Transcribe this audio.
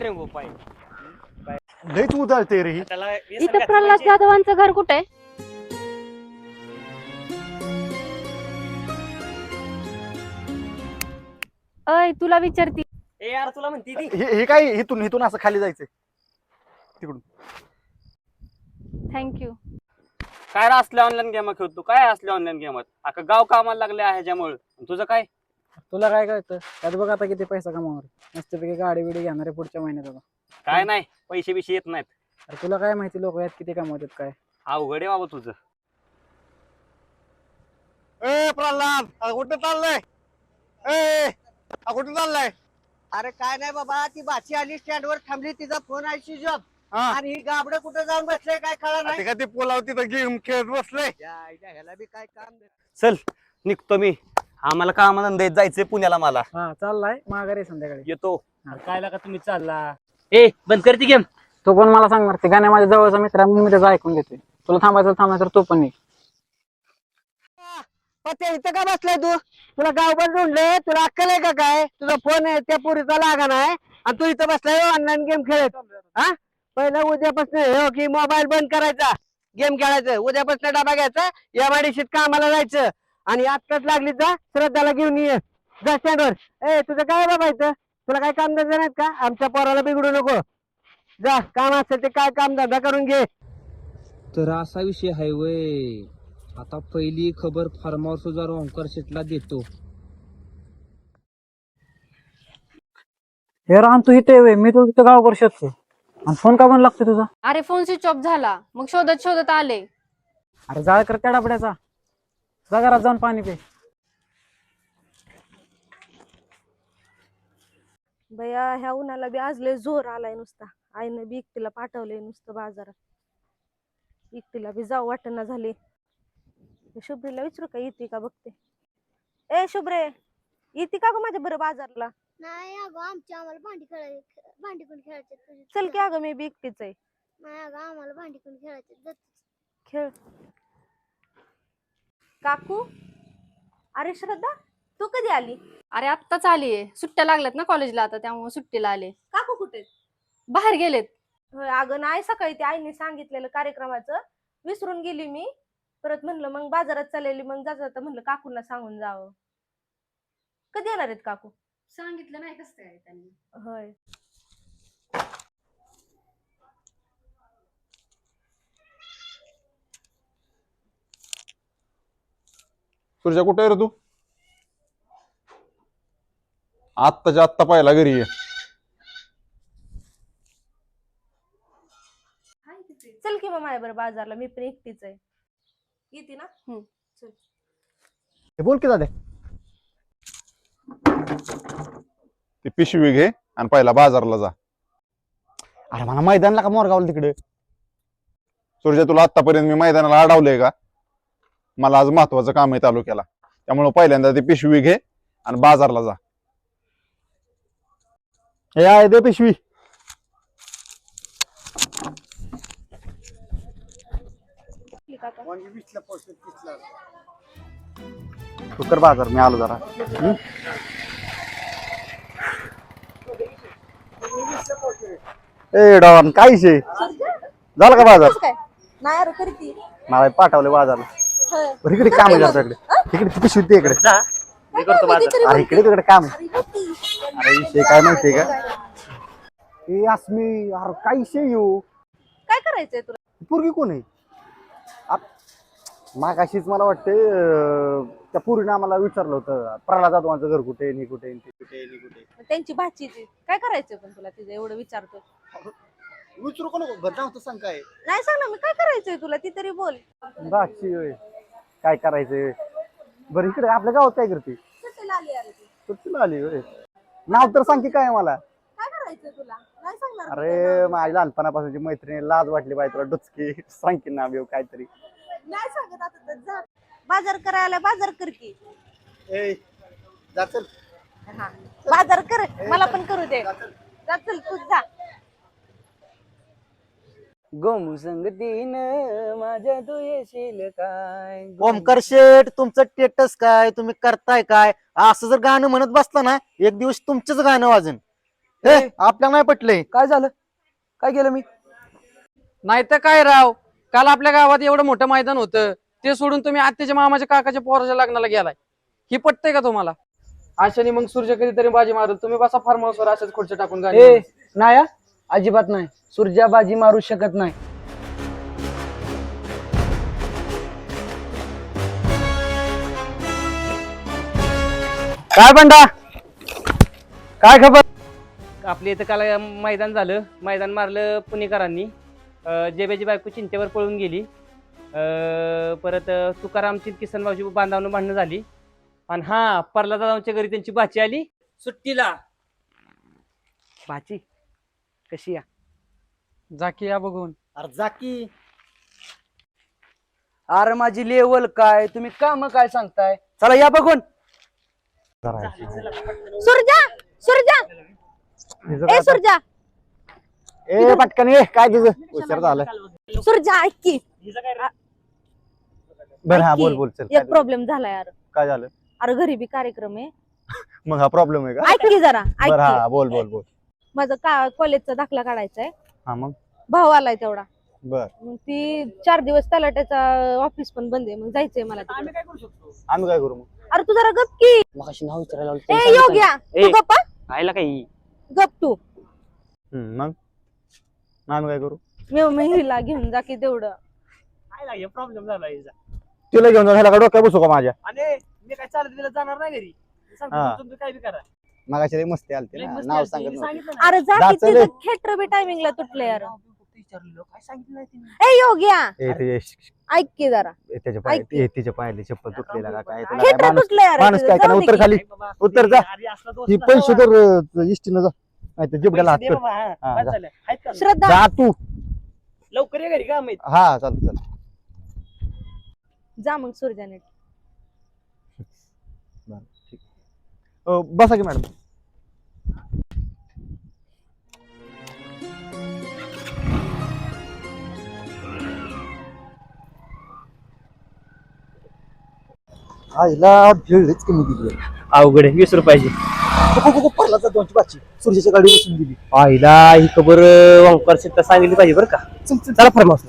पाय रंगो पाय रे ही. त्याला व्यसन इथं घातलं प्रल्हाद पाहिजे. जाधवांचं घर कुठे आहे? अय तुला विचारती. ए यार तुला म्हणती ती. हे हे काय इथून इथून असं खाली जायचंय? तिकडून. थँक्यू काय रे असल्या ऑनलाईन गेम खेळतो? काय असल्या ऑनलाईन गेमात? अख्खा गाव कामाला लागले आहे ह्याच्यामुळे तुझं काय? तुला काय कळतं? त्यात बघ आता किती पैसा कमावणार. मस्तपैकी गाडी बिडी घेणार आहे पुढच्या महिन्यात आता. काय नाही पैसे बिशे येत नाहीत. अरे तुला काय माहिती लोक यात किती कमावतात काय? अवघड आहे बाबा तुझं. ए प्रल्हाद अरे कुठे चाललंय? ए अरे कुठे चाललाय? अरे काय नाही बाबा ती बाची आली स्टँड वर थांबली तिचा फोन आहे हा. आणि ही गाबड कुठं जाऊन बसले काय कळा नाही. ते काय ते पोलाव तिथं गेम खेळत या आईला ह्याला बी काय काम नाही. चल निघतो मी. आम्हाला कामाला जायचंय पुण्याला मला. हा चाललाय. माघारी संध्याकाळी. येतो. काय लागा तुम्ही? चालला. ए बंद करते गेम तो पण मला सांगणार? ते गाण्या माझ्या जवळचा मित्र आहे, मी त्याचं ऐकून घेतोय. तुला थांबायचं थांबायचं तर तो पण नाही पत्या इथं का बसलाय तू? तुला गावभर ढूंढले तुला अक्कल आहे का काय? तुझा फोन आहे त्या पुरीचा लागा नाही. आणि तू इथं बसलाय ऑनलाईन गेम खेळत. हा? पहिलं उद्यापासून हो की मोबाईल बंद करायचा. गेम खेळायचं. उद्यापासून डबा घ्यायचा. या वाडीशीत कामाला जायचं. आणि आत्ताच लागली जा श्रद्धाला घेऊन ये. जा स्टँडवर ए तुझं काय बाबा इथं? तुला काय काम धंदा नाहीत का? आमच्या पोराला बिघडू नको. जा काम असेल ते काय काम धंदा करून घे. तर असा विषय आहे वय. आता पहिली खबर फार्म हाऊस जर ओंकार शेटला देतो. हे रान तू इथे ये, मी तिथं गावभर शोधतो आणि फोन का पण लागतो तुझा? अरे फोन स्विच ऑफ झाला. मग शोधत शोधत आले. अरे जाळ कर त्या डाबड्याचा जा घरात जाऊन पाणी पे. बया ह्या उन्हाला बी आज लय जोर आलाय नुसता. आईनं बी एकटीला पाठवलंय नुसतं बाजारात. एकटीला बी जाऊ वाटना झाले शुभ्रीला विचारू का येते का बघते? ए शुभ्रे येते का ग माझ्या बरं बाजारला? नाही अगं आमची आम्हाला भांडी खेळाय भांडी कोण खेळायचे तुझी? चल की अगं मी बी एकटीच आहे. नाही अगं आम्हाला भांडी कोण खेळायचे खेळ. काकू? अरे श्रद्धा तू कधी आली? अरे आत्ताच आलीये सुट्ट्या लागल्यात ना कॉलेजला आता त्यामुळे सुट्टीला आले. काकू कुठे? बाहेर गेलेत. होय अगं नाही सकाळी ते आईने सांगितलेलं कार्यक्रमाचं. विसरून गेली मी. परत म्हणलं मग बाजारात चाललेली मग जाता जाता म्हणलं काकूंना सांगून जावं. कधी येणार आहेत काकू? सांगितलं नाही कसं काय त्यांनी. होय. तुझ्या कुठे रे तू? आत्ताच्या आत्ता पाहिला घरी ये. चल की मग माझ्या बरं बाजारला मी पण एकटीच आहे. येते ना? हे बोल की दादा. ती पिशवी घे आणि पहिला बाजारला जा. अरे मला मैदानला का मोरगावला तिकडे. सुरजा तुला आतापर्यंत मी मैदानाला अडवलंय का? मला आज महत्वाचं काम आहे तालुक्याला. त्यामुळे पहिल्यांदा ती पिशवी घे आणि बाजारला जा. हे आहे दे पिशवी. तू कर बाजार मी आलो जरा. हम्म? ए डॉन काय शे झालं का बाजार? काय? नाही अरे करती मला पाठवले बाजारला. बरं इकडे काम आहे जरा इकडे इकडे ती पिशवी दे इकडे मी करतो अरे इकडे तिकडे काम आहे. अरे विषय काय माहितीये का? ए अस्मी अरे काय विषय येऊ. काय करायचंय तुला? पोरगी कोण आहे? मागाशीच मला वाटते अं, त्या पोरीने आम्हाला विचारलं होतं प्रल्हाद जाधवांचं घर कुठे आहे, नी कुठे आहे, ती कुठे आहे, नी कुठे आहे. त्यांची भाचीची काय करायचंय पण तुला तिचं? एवढं विचारतो विचारू का नको? सांग काय नाही सांग ना मी काय करायचंय तुला? ती तरी बोल. बाची होय. काय करायचंय? बरं इकडे आपल्या गावात काय करते? सुट्टीला आली अरे ती. सुट्टीला आली होय. नाव तर सांग की काय मला. काय करायचंय तुला? नाही सांगणार मी अरे माझ्या लहानपणापासूनची मैत्रिणी लाज वाटली पाहिजे तुला डुचकी. सांग की नाव येऊ काहीतरी. नाही सांगत आता तर जा. बाजार करायला बाजार कर की. जा चल. हा. बाजार कर. मला पण करू दे. जा चल तू जा. गोमू संगतीन माझ्या तू येशील काय ओमकार शेठ तुमचं टेटस काय? तुम्ही करताय काय? असं जर गाणं म्हणत बसला ना एक दिवस तुमचंच गाणं वाजन. हे आपल्याला नाही पटलंय काय झालं? काय केलं मी? नाही तर काय राव? काल आपल्या गावात एवढं मोठं मैदान होतं. ते सोडून तुम्ही आत्याच्या मामाच्या काकाच्या पोराच्या लग्नाला गेलाय. ही पटतंय का तुम्हाला? आशाने मग सूर्य कधीतरी बाजी मारल. तुम्ही बसा फार्म हाऊसवर अशाच खुर्च्या टाकून गाडी नाही हा? अजिबात नाही. सूर्या बाजी मारू शकत नाही. काय बंडा? काय खबर? आपल्या इथं काल मैदान झालं. मैदान मारलं पुणेकरांनी. अं, जेब्याची बायको चिंतेवर पळून गेली. अं, परत अं, तुकारामची किसन भाऊची बांधावून भांडणं झाली. आणि हा परला दादांच्या घरी त्यांची भाची आली. सुट्टीला. भाची कशी या? जाकी या बघून. अरे जाकी अरे माझी लेवल काय? तुम्ही काम काय सांगताय? चला या बघून. सुरजा सुरजा. ए सुरजा. ए. पटकन ये. काय तुझं उशीर झालं सुरजा ऐक की. बरं हा बोल बोल चल काय एक प्रॉब्लेम झाला यार. काय झालं? अरे घरी बी कार्यक्रम आहे. मग हा प्रॉब्लेम आहे का? ऐक की जरा ऐक बरं की. हा बोल बोल बोल. माझा का कॉलेजचा दाखला काढायचा आहे हा मग? भाऊ आलाय तेवढा. बर. मग ती चार दिवस तलाट्याचा ऑफिस पण बंद आहे मग जायचंय मला तिकडे. आम्ही काय करू मग? अरे तू जरा गप की. मगाशी नाव विचारायला ए योग्या तू ए. गप्पा आयला काही? गप तू. हम्म, मग? मग आम्ही काय करू? मी मी हिला घेऊन जा की तेवढं. प्रॉब्लेम झाला तिला घेऊन जायला का डोक्या बसू का माझ्या? आणि मी काय चालत तिला जाणार नाही घरी. हा. तुम्ही काय बी करा. मगाशी लई मस्ती आलती ना नाव सांगत नव्हती. अरे जा की चल. थिएटर बी टायमिंगला तुटले यार ए योग्या ए, ते श- श- ऐक की जरा. ए, त्याच्या पाय ऐक की. ए, तिच्या पायाला चप्पल तुटलेला का काय तुला काय थिएटर माणूस तुटले यार माणूस जाऊ नाही दे उतर की. खाली. उत्तर जा. ही पैसे तर इष्टीनं जा. नाही तर जिबड्याला हात कर. हा, जा. श्रद्धा. जा तू. ये घरी का माहीत? हा चालतं चालतं. जा मग सूर्जाने अ, बसा की मॅडम. आईला भेळच कमी दिली. अवघड आहे वीस रुपयाची. परला दोनची बाची सूर्याच्या गाडी बसून गेली. आईला ही खबर ओंकार शेट्टा सांगितली पाहिजे बरं का. चला फार्म हाऊस